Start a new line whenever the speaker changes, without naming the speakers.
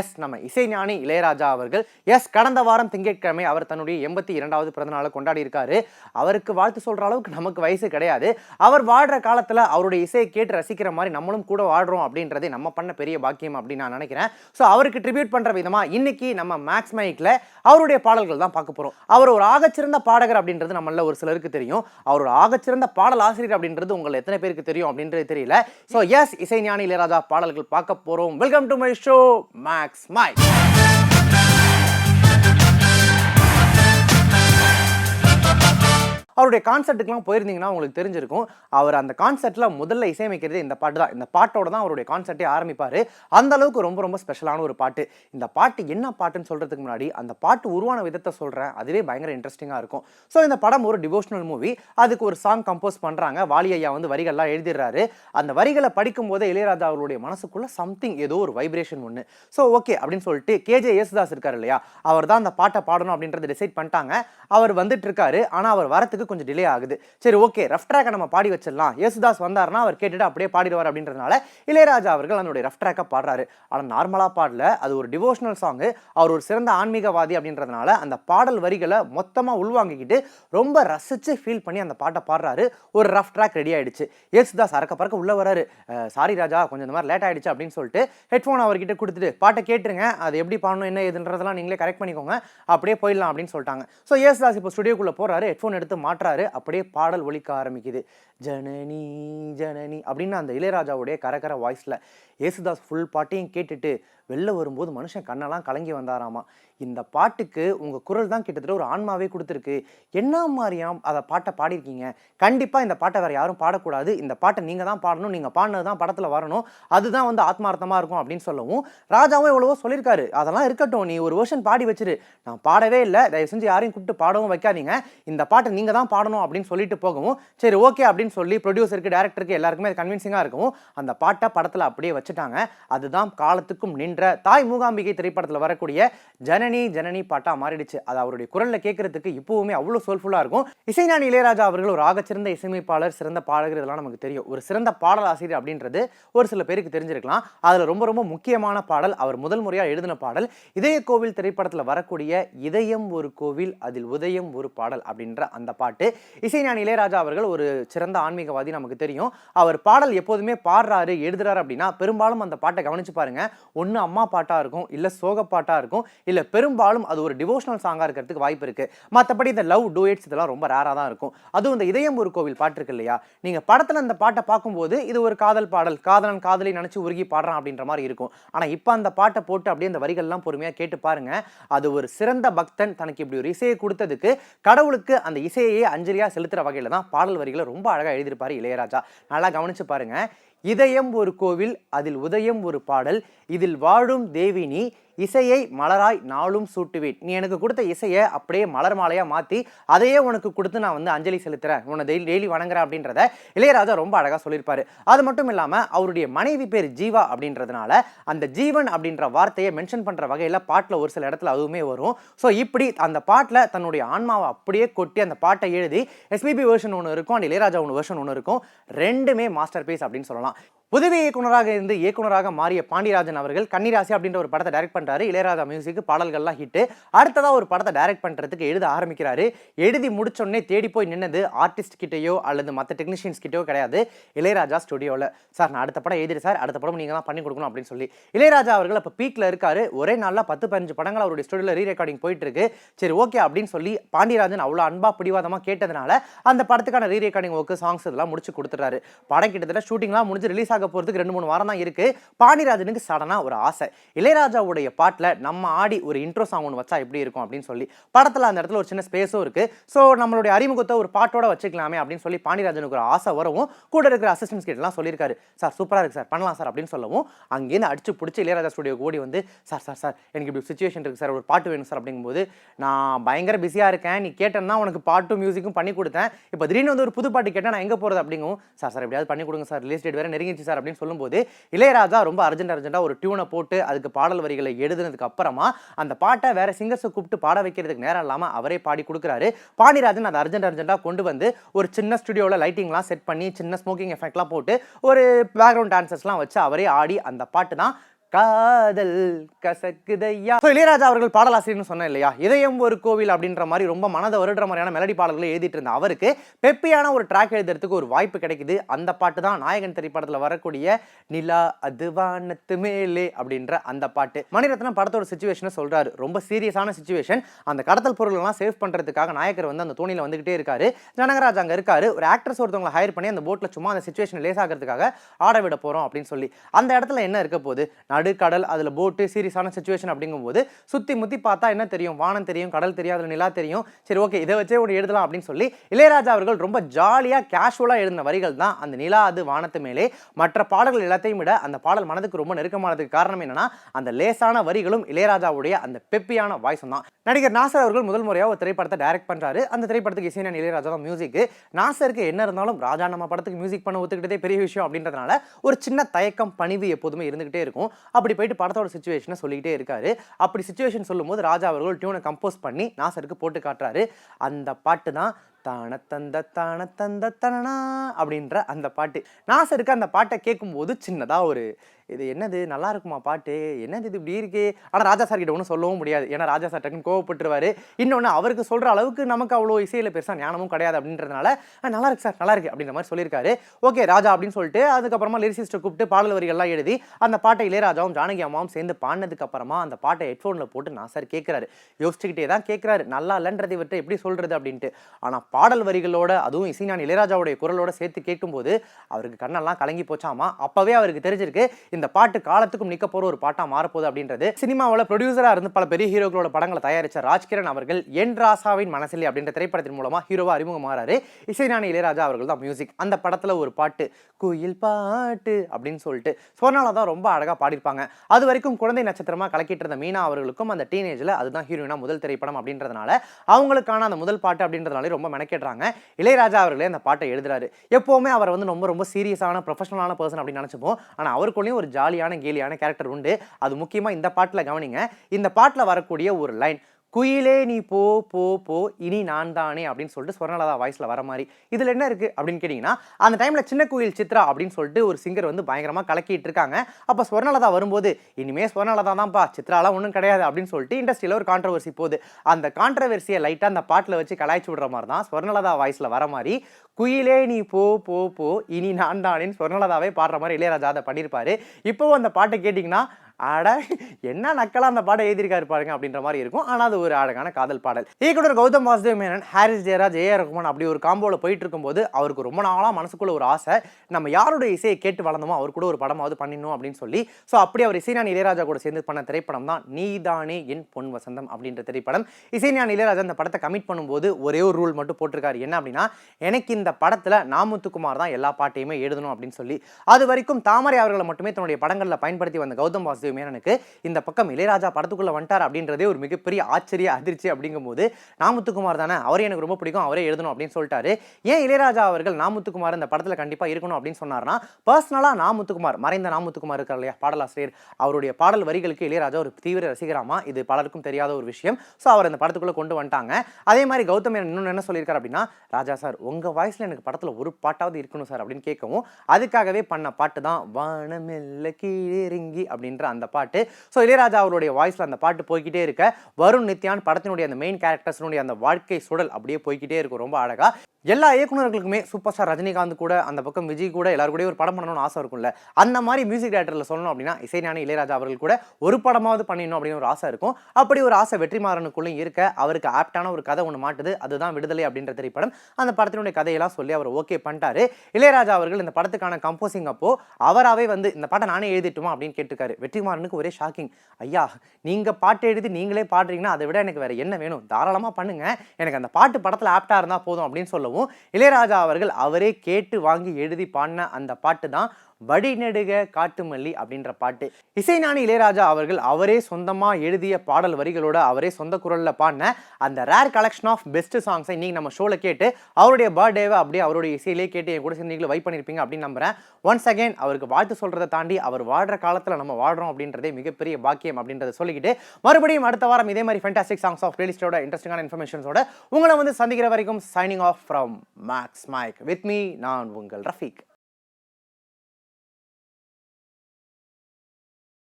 S நம்ம இசைஞானி இளையராஜா அவர்கள். எஸ் கடந்த வாரம் திங்கட்கிழமை அவர் தன்னுடைய எண்பத்தி இரண்டாவது பிறந்தநாளை கொண்டாடி இருக்காரு அவருக்கு வாழ்த்து சொல்ற அளவுக்கு நமக்கு வயசு கிடையாது. அவர் வாழ்ற காலத்துல அவருடைய இசையை கேட்டு ரசிக்கிற மாதிரி நம்மளும் கூட வாழ்றோம் அப்படின்றதே நம்ம பண்ண பெரிய பாக்கியம் அப்படின்னு நான் நினைக்கிறேன். ஸோ அவருக்கு ட்ரிபியூட் பண்ற விதமா இன்னைக்கு நம்ம மேக்ஸ் மைக்ல அவருடைய பாடல்கள் தான் பார்க்க போறோம். அவர் ஒரு ஆகச்சிறந்த பாடகர் அப்படின்றது நம்மள ஒரு சிலருக்கு தெரியும். அவர் ஒரு ஆகச்சிறந்த பாடல் ஆசிரியர் அப்படின்றது உங்களை எத்தனை பேருக்கு தெரியும் அப்படின்றது தெரியல. ஸோ எஸ் இசைஞானி இளையராஜா பாடல்கள் பார்க்க போறோம். Welcome to my show Max Mike அவருடைய கான்சர்ட்டுக்குலாம் போயிருந்தீங்கன்னா உங்களுக்கு தெரிஞ்சிருக்கும். அவர் அந்த கான்சர்ட்டில் முதல்ல இசையமைக்கிறது இந்த பாட்டு தான். இந்த பாட்டோட தான் அவருடைய கான்சர்ட்டே ஆரம்பிப்பார். அந்த அளவுக்கு ரொம்ப ரொம்ப ஸ்பெஷலான ஒரு பாட்டு. இந்த பாட்டு என்ன பாட்டுன்னு சொல்கிறதுக்கு முன்னாடி அந்த பாட்டு உருவான விதத்தை சொல்கிறேன் அதுவே பயங்கர இன்ட்ரெஸ்டிங்காக இருக்கும். ஸோ இந்த படம் ஒரு டிவோஷனல் மூவி அதுக்கு ஒரு சாங் கம்போஸ் பண்ணுறாங்க வாலி ஐயா வந்து வரிகள்லாம் எழுதிடுறாரு. அந்த வரிகளை படிக்கும் போதே இளையராஜா அவருடைய மனசுக்குள்ள சம்திங் ஏதோ ஒரு வைப்ரேஷன் ஒன்று ஸோ ஓகே அப்படின்னு சொல்லிட்டு கேஜே யேசுதாஸ் இருக்கார் இல்லையா? அவர் தான் அந்த பாட்டை பாடணும் அப்படின்றத டிசைட் பண்ணிட்டாங்க. அவர் வந்துட்டு இருக்காரு. ஆனால் அவர் வரத்துக்கு கொஞ்சம் டிலே ஆகுது. சரி ஓகே ரஃப் ட்ராக்கை நம்ம பாடி வச்சிடலாம். யேசுதாஸ் வந்தாருன்னா அவர் கேட்டுட்டு அப்படியே பாடிடுவார் அப்படின்றதுனால இளையராஜா அவர்கள் அதனுடைய ரஃப் ட்ராக்கை பாடுறாரு. ஆனால் நார்மலாக பாடல. அது ஒரு டிவோஷனல் சாங்கு அவர் ஒரு சிறந்த ஆன்மீகவாதி அப்படின்றதுனால அந்த பாடல் வரிகளை மொத்தமாக உள்வாங்கிக்கிட்டு ரொம்ப ரசித்து ஃபீல் பண்ணி அந்த பாட்டை பாடுறாரு. ஒரு ரஃப் ட்ராக் ரெடி ஆயிடுச்சு. யேசுதாஸ் அறக்க பறக்க உள்ளே வராரு. சாரி ராஜா கொஞ்சம் இந்த மாதிரி லேட் ஆயிடுச்சு அப்படின்னு சொல்லிட்டு ஹெட்ஃபோன் அவர்கிட்ட கொடுத்துட்டு பாட்டை கேட்டுருங்க. அது எப்படி பாடணும் என்ன ஏதுன்றதெல்லாம் நீங்களே கரெக்ட் பண்ணிக்கோங்க. அப்படியே போயிடலாம் அப்படின்னு சொல்லிட்டாங்க. ஸோ யேசுதாஸ் இப்போ ஸ்டுடியோக்குள்ளே போகிறாரு ஹெட்ஃபோன் எடுத்து மாட்டுறாரு அப்படியே பாடல் ஒலிக்க ஆரம்பிக்குது. ஜனனி ஜனனி அப்படின்னு அந்த இளையராஜாவுடைய கரகர வாய்ஸில் ஏசுதாஸ் ஃபுல் பாட்டையும் கேட்டுட்டு வெளில வரும்போது மனுஷன் கண்ணெல்லாம் கலங்கி வந்தாராமா. இந்த பாட்டுக்கு உங்கள் குரல் தான் கிட்டத்தட்ட ஒரு ஆன்மாவே கொடுத்துருக்கு. என்ன மாதிரியாம் அதை பாட்டை பாடியிருக்கீங்க? கண்டிப்பாக இந்த பாட்டை வேறு யாரும் பாடக்கூடாது. இந்த பாட்டை நீங்கள் தான் பாடணும் நீங்கள் பாடினது தான் படத்தில் வரணும். அதுதான் வந்து ஆத்மார்த்தமாக இருக்கும் அப்படின்னு சொல்லவும் ராஜாவும் எவ்வளவோ சொல்லியிருக்காரு. அதெல்லாம் இருக்கட்டும் நீ ஒரு வருஷன் பாடி வச்சிரு. நான் பாடவே இல்லை. தயவு செஞ்சு யாரையும் கூப்பிட்டு பாடவும் வைக்காதீங்க. இந்த பாட்டை நீங்கள் தான் பாடணும் அப்படின்னு சொல்லிட்டு போகவும் சரி ஓகே அப்படின்னு சொல்லி ப்ரொடியூசருக்கு டேரக்டருக்கு எல்லாருக்குமே அது கன்வின்சிங்காக இருக்கவும் அந்த பாட்டை படத்தில் அப்படியே வச்சுட்டாங்க. அதுதான் காலத்துக்கும் நின்ற தாய் மூகாம்பிகை திரைப்படத்தில் வரக்கூடிய ஜனனி ஜனனி பாட்டா மாறிடுச்சு. அது அவருடைய குரலில் கேட்கறதுக்கு இப்பவுமே அவ்வளோ சோல்ஃபுல்லாக இருக்கும். இசைஞானி இளையராஜா அவர்கள் ஒரு ஆகச்சிறந்த இசையமைப்பாளர் சிறந்த பாடகர் இதெல்லாம் நமக்கு தெரியும். ஒரு சிறந்த பாடல் ஆசிரியர் அப்படின்றது ஒரு சில பேருக்கு தெரிஞ்சிருக்கலாம். அதில் ரொம்ப ரொம்ப முக்கியமான பாடல் அவர் முதல் முறையாக எழுதின பாடல் இதய கோவில் திரைப்படத்தில் வரக்கூடிய இதயம் ஒரு கோவில் அதில் உதயம் ஒரு பாடல் அப்படின்ற அந்த பாட்டு. இசைஞானி இளையராஜா அவர்கள் ஒரு சிறந்த ஆன்மீகவாதி நமக்கு தெரியும். அவர் பாடல் எப்போதுமே பாடுறாரு எழுதுறாரு அப்படின்னா பெரும் பெரும்பாலும் அந்த பாட்டை கவனிச்சு பாருங்க. ஒன்று அம்மா பாட்டா இருக்கும் இல்லை சோக பாட்டா இருக்கும் இல்லை பெரும்பாலும் அது ஒரு டிவோஷனல் சாங்காக இருக்கிறதுக்கு வாய்ப்பு இருக்கு. மற்றபடி இந்த லவ் டூயட்ஸ் இதெல்லாம் ரொம்ப ரேராக தான் இருக்கும். அதுவும் இந்த இதயம் ஒரு கோவில் பாட்டு இருக்கு இல்லையா? நீங்க படத்துல அந்த பாட்டை பார்க்கும்போது இது ஒரு காதல் பாடல் காதலன் காதலை நினைச்சு உருகி பாடுறான் அப்படின்ற மாதிரி இருக்கும். ஆனா இப்போ அந்த பாட்டை போட்டு அப்படியே அந்த வரிகள்லாம் பொறுமையா கேட்டு பாருங்க. அது ஒரு சிறந்த பக்தன் தனக்கு இப்படி ஒரு இசையை கொடுத்ததுக்கு கடவுளுக்கு அந்த இசையையே அஞ்சலியா செலுத்துற வகையில தான் பாடல் வரிகளை ரொம்ப அழகா எழுதியிருப்பாரு இளையராஜா. நல்லா கவனிச்சு பாருங்க. இதயம் ஒரு கோவில் அதில் உதயம் ஒரு பாடல் இதில் வாழும் தேவினி இசையை மலராய் நாளும் சூட்டுவேன். நீ எனக்கு கொடுத்த இசையை அப்படியே மலர் மாலையாக மாற்றி அதையே உனக்கு கொடுத்து நான் வந்து அஞ்சலி செலுத்துறேன். உன்னை டெய்லி டெய்லி வணங்குறேன் அப்படின்றத இளையராஜா ரொம்ப அழகாக சொல்லியிருப்பாரு. அது மட்டும் இல்லாமல் அவருடைய மனைவி பேர் ஜீவா அப்படின்றதுனால அந்த ஜீவன் அப்படின்ற வார்த்தையை மென்ஷன் பண்ணுற வகையில் பாட்டில் ஒரு சில இடத்துல அதுவுமே வரும். ஸோ இப்படி அந்த பாட்டில் தன்னுடைய ஆன்மாவை அப்படியே கொட்டி அந்த பாட்டை எழுதி எஸ்பிபி வேர்ஷன் ஒன்று இருக்கும் அண்ட் இளையராஜா ஒன்று வேர்ஷன் ஒன்று இருக்கும். ரெண்டுமே மாஸ்டர் பீஸ் அப்படின்னு சொல்லலாம். உதவி இயக்குனராக இருந்து இயக்குனராக மாறிய பாண்டியராஜன் அவர்கள் கன்னிராசி அப்படின்ற ஒரு படத்தை டைரக்ட் பண்ணுறாரு இளையராஜா மியூசிக் பாடல்கள்லாம் ஹிட்டு அடுத்ததாக ஒரு படத்தை டைரக்ட் பண்ணுறதுக்கு எழுத ஆரம்பிக்கிறாரு. எழுதி முடிச்சோடனே தேடி போய் நின்னது ஆர்டிஸ்ட் கிட்டேயோ அல்லது மற்ற டெக்னீஷியன்ஸ் கிட்டயோ கிடையாது. இளையராஜா ஸ்டுடியோவில் சார் நான் அடுத்த படம் எழுதிடு சார். அடுத்த படம் நீங்கள் தான் பண்ணி கொடுக்கணும் அப்படின்னு சொல்லி. இளையராஜா அவர்கள் அப்போ பீக்கில் இருக்காரு. ஒரே நாளில் பத்து பதினஞ்சு படங்கள் அவருடைய ஸ்டுடியோவில் ரீ ரெக்கார்டிங் போயிட்டு இருக்கு சரி ஓகே அப்படின்னு சொல்லி பாண்டியராஜன் அவ்வளோ அன்பா பிடிவாதமாக கேட்டதுனால அந்த படத்துக்கான ரீ ரெக்கார்டிங் ஒர்க்கு சாங்ஸ் இதெல்லாம் முடிச்சு கொடுத்துறாரு படம் கிட்டத்தட்ட ஷூட்டிங்லாம் முடிஞ்சு ரிலீஸ் ஆக போகிறதுக்கு ரெண்டு மூணு வாரம் தான் இருக்கு. பாண்டிராஜனுக்கு சடனாக ஒரு ஆசை. இளையராஜாவுடைய பாட்டில் நம்ம ஆடி ஒரு இன்ட்ரோ சாங் ஒன்று வச்சா எப்படி இருக்கும் அப்படின்னு சொல்லி படத்தில் அந்த இடத்துல ஒரு சின்ன ஸ்பேஸும் இருக்கு. ஸோ நம்மளுடைய அறிமுகத்தை ஒரு பாட்டோட வச்சுக்கலாமே அப்படின்னு சொல்லி பாண்டிராஜனுக்கு ஒரு ஆசை வரவும் கூட இருக்கிற அசிஸ்டன்ஸ் கிட்டலாம் சொல்லியிருக்காரு. சார் சூப்பராக இருக்கு சார் பண்ணலாம் சார் அப்படின்னு சொல்லவும் அங்கேருந்து அடிச்சு பிடிச்சி இளையராஜா ஸ்டுடியோ ஓடி வந்து சார் சார் சார் எனக்கு இப்படி சுச்சுவேஷன் இருக்கு சார் ஒரு பாட்டு வேணும் சார் அப்படிங்கும்போது நான் பயங்கர பிஸியாக இருக்கேன். நீ கேட்டேன்னா உனக்கு பாட்டும் மியூசிக்கும் பண்ணி கொடுத்தேன். இப்போ திடீர்னு வந்து ஒரு புது பாட்டு கேட்டால் நான் எங்கே போகிறது அப்படிங்கும் சார் சார் எப்படியாவது பண்ணி கொடுங்க சார். ரிலீஸ் டேட் வேறு நெருங்கிச்சு சார். அப்படின்னு சொல்லும்போது இளையராஜா ரொம்ப அர்ஜென்ட் அர்ஜென்ட்டாக ஒரு டியூனை போட்டு அதுக்கு பாடல் வரிகளை எழுதுனதுக்கு அப்புறமா அந்த பாட்டை வேற சிங்கர்ஸை கூப்பிட்டு பாட வைக்கிறதுக்கு நேரம் இல்லாமல் அவரே பாடி கொடுக்குறாரு. பாண்டிராஜன் அதை அர்ஜென்ட் அர்ஜென்ட்டாக கொண்டு வந்து ஒரு சின்ன ஸ்டுடியோவில் லைட்டிங்லாம் செட் பண்ணி சின்ன ஸ்மோக்கிங் எஃபெக்ட்லாம் போட்டு ஒரு பேக்ரவுண்ட் டான்சர்ஸ்லாம் வச்சு அவரே ஆடி அந்த பாட்டு தான் காதல் கசக்குதையா? ஸோ இளையராஜா அவர்கள் பாடலாசிரியர்னு சொன்னேன் இல்லையா? இதயம் ஒரு கோவில் அப்படின்ற மாதிரி ரொம்ப மனதை வருடுற மாதிரியான மெலடி பாடல்களை எழுதிட்டு இருந்த அவருக்கு பெப்பியான ஒரு ட்ராக் எழுதுறதுக்கு ஒரு வாய்ப்பு கிடைக்குது. அந்த பாட்டு தான் நாயகன் திரைப்படத்தில் வரக்கூடிய நிலா அதுவானத்து மேலே அப்படின்ற அந்த பாட்டு. மணிரத்னம் படத்தோட சுச்சுவேஷனை சொல்றாரு. ரொம்ப சீரியஸான சுச்சுவேஷன் அந்த கடத்தல் பொருள்கள்லாம் சேவ் பண்ணுறதுக்காக நாயகர் வந்து அந்த தோணியில் வந்துகிட்டே இருக்காரு. ஜனகராஜ் அங்கே இருக்காரு. ஒரு ஆக்ட்ரஸ் ஒருத்தவங்களை ஹையர் பண்ணி அந்த போட்டில் சும்மா அந்த சுச்சுவேஷன் லேஸ் ஆகிறதுக்காக ஆட விட போகிறோம் அப்படின்னு சொல்லி. அந்த இடத்துல என்ன இருக்க போகுது? நடுக்கடல் அதில் போட்டு சீரியஸான சுச்சுவேஷன் அப்படிங்கும்போது சுற்றி முத்தி பார்த்தா என்ன தெரியும்? வானம் தெரியும் கடல் தெரியும் அதில் நிலா தெரியும். சரி ஓகே இதை வச்சே ஒரு எழுதலாம் அப்படின்னு சொல்லி இளையராஜா அவர்கள் ரொம்ப ஜாலியாக கேஷுவலாக எழுந்த வரிகள் தான் அந்த நிலா அது வானத்து மேலே. மற்ற பாடல்கள் எல்லாத்தையும் விட அந்த பாடல் மனதுக்கு ரொம்ப நெருக்கமானதுக்கு காரணம் என்னன்னா அந்த லேசான வரிகளும் இளையராஜாவுடைய அந்த பெப்பியான வாய்ஸும் தான். நடிகர் நாசர் அவர்கள் முதல் முறையாக ஒரு திரைப்படத்தை டைரக்ட் பண்ணுறாரு அந்த திரைப்படத்துக்கு இசைஞான இளையராஜா தான் மியூசிக் நாசருக்கு என்ன இருந்தாலும் ராஜா நம்ம படத்துக்கு மியூசிக் பண்ண ஒத்துக்கிட்டதே பெரிய விஷயம் அப்படின்றதுனால ஒரு சின்ன தயக்கம் பணிவு எப்போதுமே இருந்துகிட்டே இருக்கும். அப்படி போயிட்டு படத்தோட சுச்சுவேஷனை சொல்லிக்கிட்டே இருக்காரு. அப்படி சுச்சுவேஷன் சொல்லும்போது ராஜா அவர்கள் டியூனை கம்போஸ் பண்ணி நாசருக்கு போட்டு காட்டுறாரு. அந்த பாட்டு தான் தான தந்த தான தந்த தனனா அப்படின்ற அந்த பாட்டு. நாசருக்கு அந்த பாட்டை கேட்கும்போது சின்னதாக ஒரு இது என்னது? நல்லா இருக்குமா பாட்டு? என்னது இது இப்படி இருக்கே? ஆனால் ராஜா சார் கிட்ட ஒன்றும் சொல்லவும் முடியாது. ஏன்னா ராஜா சார் டக்குன்னு கோவப்பட்டுருவாரு. இன்னொன்று அவருக்கு சொல்கிற அளவுக்கு நமக்கு அவ்வளோ இசையில் பெருசாக ஞானமும் கிடையாது அப்படின்றதுனால நல்லா இருக்கு சார் நல்லா இருக்கு அப்படின்ற மாதிரி சொல்லியிருக்காரு. ஓகே ராஜா அப்படின்னு சொல்லிட்டு அதுக்கப்புறமா லிரிசிஸ்ட்டை கூப்பிட்டு பாடல் வரிகள்லாம் எழுதி அந்த பாட்டை இளையராஜாவும் ஜானகி அம்மாவும் சேர்ந்து பாடினதுக்கப்புறமா அந்த பாட்டை ஹெட்ஃபோனில் போட்டு நான் சார் கேட்குறாரு யோசிச்சுக்கிட்டே தான் கேட்குறாரு நல்லா இல்லைன்றதை விட்டு எப்படி சொல்கிறது அப்படின்ட்டு. ஆனால் பாடல் வரிகளோட அதுவும் இசைஞான் இளையராஜாவுடைய குரலோட சேர்த்து கேட்கும்போது அவருக்கு கண்ணெல்லாம் கலங்கி போச்சாமா? அப்போவே அவருக்கு தெரிஞ்சிருக்கு இந்த பாட்டு காலத்துக்கும் நிக்க போற ஒரு பாட்டா மாறப்போகுது அப்படின்றது சினிமாவில் ப்ரொடியூசரா இருந்து பல பெரிய ஹீரோக்களோட படங்களை தயாரிச்ச ராஜ்கிரண் அவர்கள் என் ராசாவின் மனசிலே அப்படின்ற திரைப்படத்தின் மூலமா ஹீரோவா அறிமுகமாறாரு இசைஞானி இளையராஜா அவர்கள் தான் மியூசிக் அந்த படத்துல ஒரு பாட்டு குயில் பாட்டு அப்படின்னு சொல்லிட்டு சொன்னால தான் ரொம்ப அழகா பாடியிருப்பாங்க. அது வரைக்கும் குழந்தை நட்சத்திரமா கலக்கிட்டு இருந்த மீனா அவர்களுக்கும் அந்த டீனேஜ்ல அதுதான் ஹீரோயினா முதல் திரைப்படம் அப்படின்றதுனால அவங்களுக்கான அந்த முதல் பாட்டு அப்படின்றதுனால ரொம்ப மெனக்கேடுறாங்க. இளையராஜா அவர்களே அந்த பாட்டை எழுதுறாரு. எப்பவுமே அவர் வந்து ரொம்ப ரொம்ப சீரியஸான ப்ரொஃபஷனலான பர்சன் அப்படின்னு நினைச்சுப்போம். ஆனா அவருக்குள்ளேயும் ஒரு ஜாலியான கேலியான கேரக்டர் உண்டு. அது முக்கியமா இந்த பாட்டில் கவனிங்க. இந்த பாட்டில் வரக்கூடிய ஒரு லைன் குயிலே நீ போ போ போ இனி நான் தானே அப்படின்னு சொல்லிட்டு ஸ்வர்ணலதா வாய்ஸில் வர மாதிரி. இதில் என்ன இருக்குது அப்படின்னு கேட்டிங்கன்னா அந்த டைமில் சின்ன குயில் சித்ரா அப்படின்னு சொல்லிட்டு ஒரு சிங்கர் வந்து பயங்கரமாக கலக்கிட்டு இருக்காங்க. அப்போ ஸ்வர்ணலதா வரும்போது இனிமேல் ஸ்வர்ணலதா தான்ப்பா சித்ராலாம் ஒன்றும் கிடையாது அப்படின்னு சொல்லிட்டு இண்டஸ்ட்ரியில் ஒரு கான்ட்ரவர்சி போகுது. அந்த கான்ட்ரவர்சியை லைட்டாக அந்த பாட்டில் வச்சு கலாய்ச்சி விடுற மாதிரி தான் ஸ்வர்ணலதா வாய்ஸில் வர மாதிரி குயிலே நீ போ போ போ இனி நான் தானேன்னு ஸ்வர்ணலதாவே பாடுற மாதிரி இளையராஜா அதை பண்ணியிருப்பாரு. இப்போவும் அந்த பாட்டை கேட்டிங்கன்னா ஆட என்ன நக்கலாக அந்த பாடம் எழுதியிருக்காரு பாருங்க அப்படின்ற மாதிரி இருக்கும். ஆனால் அது ஒரு அழகான காதல் பாடல். இயக்குனர் கௌதம் வாசுதேவ் மேனன் ஹாரிஸ் ஜெயராஜ் ஏஆர் ரகுமான் அப்படி ஒரு காம்போவில் போயிட்டு இருக்கும்போது அவருக்கு ரொம்ப நாளாக மனசுக்குள்ள ஒரு ஆசை நம்ம யாரோட இசையை கேட்டு வளர்ந்தோமோ அவர் கூட ஒரு படமாவது பண்ணிடணும் அப்படின்னு சொல்லி. ஸோ அப்படி அவர் இசைஞான் இளையராஜா கூட சேர்ந்து பண்ண திரைப்படம் தான் நீதானே என் பொன் வசந்தம் அப்படின்ற திரைப்படம். இசைஞான் இளையராஜா அந்த படத்தை கமிட் பண்ணும்போது ஒரே ஒரு ரூல் மட்டும் போட்டிருக்காரு. என்ன அப்படின்னா எனக்கு இந்த படத்தில் நாமுத்துக்குமார் தான் எல்லா பாட்டையுமே எழுதணும் அப்படின்னு சொல்லி. அது வரைக்கும் தாமரை அவர்களை மட்டுமே தன்னுடைய படங்களில் பயன்படுத்தி வந்த கௌதம் வாசுதேவ் சிவமேனனுக்கு இந்த பக்கம் இளையராஜா படத்துக்குள்ள வந்துட்டார் அப்படின்றதே ஒரு மிகப்பெரிய ஆச்சரிய அதிர்ச்சி அப்படிங்கும்போது நாமுத்துக்குமார் தானே? அவரே எனக்கு ரொம்ப பிடிக்கும் அவரே எழுதணும் அப்படின்னு சொல்லிட்டாரு. ஏன் இளையராஜா அவர்கள் நாமுத்துக்குமார் இந்த படத்தில் கண்டிப்பாக இருக்கணும் அப்படின்னு சொன்னார்னா பர்சனலாக நாமுத்துக்குமார் மறைந்த நாமுத்துக்குமார் இருக்கார் இல்லையா பாடலாசிரியர் அவருடைய பாடல் வரிகளுக்கு இளையராஜா ஒரு தீவிர ரசிகராமா? இது பலருக்கும் தெரியாத ஒரு விஷயம். ஸோ அவர் இந்த படத்துக்குள்ளே கொண்டு வந்துட்டாங்க. அதே மாதிரி கௌதம் இன்னொன்று என்ன சொல்லியிருக்காரு அப்படின்னா ராஜா சார் உங்க வாய்ஸ்ல எனக்கு படத்தில் ஒரு பாட்டாவது இருக்கணும் சார் அப்படின்னு கேட்கவும் அதுக்காகவே பண்ண பாட்டு தான் வானமெல்ல கீழிறங்கி அப்படின்ற அந்த பாட்டு. ஸோ இளையராஜா அவருடைய வாய்ஸ்ல அந்த பாட்டு போய்க்கிட்டே இருக்க. வருண் நித்யான் படத்தினுடைய அந்த மெயின் கேரக்டர்ஸினுடைய அந்த வாழ்க்கை சுடல் அப்படியே போய்க்கிட்டே இருக்கும் ரொம்ப அழகா. எல்லா இயக்குனர்களுக்குமே சூப்பர் ஸ்டார் ரஜினிகாந்த் கூட அந்த பக்கம் விஜய் கூட எல்லாரும் கூட ஒரு படம் பண்ணணும்னு ஆசை இருக்கும்ல. அந்த மாதிரி மியூசிக் டேரக்டரில் சொல்லணும் அப்படின்னா இசைஞானி இளையராஜா அவர்கள் கூட ஒரு படமாவது பண்ணிடணும் அப்படின்னு ஒரு ஆசை இருக்கும். அப்படி ஒரு ஆசை வெற்றிமாறனுக்குள்ளேயும் இருக்க. அவருக்கு ஆப்டான ஒரு கதை ஒன்று மாட்டுது. அதுதான் விடுதலை அப்படின்ற திரைப்படம். அந்த படத்தினுடைய கதையெல்லாம் சொல்லி அவர் ஓகே பண்ணிட்டாரு. இளையராஜா அவர்கள் இந்த படத்துக்கான கம்போசிங் அப்போ அவராகவே வந்து இந்த பாட்டை நானே எழுதிட்டுமா? அப்படின்னு கேட்டிருக்காரு. வெற்றிமாறனுக்கு ஒரே ஷாக்கிங் ஐயா நீங்க பாட்டு எழுதி நீங்களே பாடுறீங்கன்னா அதை விட எனக்கு வேற என்ன வேணும்? தாராளமா பண்ணுங்க. எனக்கு அந்த பாட்டு படத்துல ஆப்டா இருந்தால் போதும் அப்படின்னு சொல்லவும் இளையராஜா அவர்கள் அவரே கேட்டு வாங்கி எழுதி பாடின அந்த பாட்டு தான் வடிநெடுக காட்டுமல்லி அப்படின்ற பாட்டு. இசைஞானி இளையராஜா அவர்கள் அவரே சொந்தமாக எழுதிய பாடல் வரிகளோட அவரே சொந்த குரலில் பாடின அந்த ரேர் கலெக்ஷன் ஆஃப் பெஸ்ட் சாங்ஸை இன்றைக்கி நம்ம ஷோவில் கேட்டு அவருடைய பர்த்டேவை அப்படியே அவருடைய இசையிலே கேட்டு என் கூட சேர்ந்து வைப் பண்ணிருப்பீங்க அப்படின்னு நம்புறேன். ஒன்ஸ் அகைன் அவருக்கு வாழ்த்து சொல்றதை தாண்டி அவர் வாழ்ற காலத்தில் நம்ம வாழ்கிறோம் அப்படின்றதே மிகப்பெரிய பாக்கியம் அப்படின்றத சொல்லிக்கிட்டு மறுபடியும் அடுத்த வாரம் இதே மாதிரி ஃபேண்டாஸ்டிக் சாங்ஸ் ஆஃப் பிளேலிஸ்டோட இன்ட்ரெஸ்டிங்கான இன்ஃபர்மேஷன்ஸோட உங்களை வந்து சந்திக்கிற வரைக்கும் signing off from Max Mike with me நான் உங்கள் ரஃபீக்.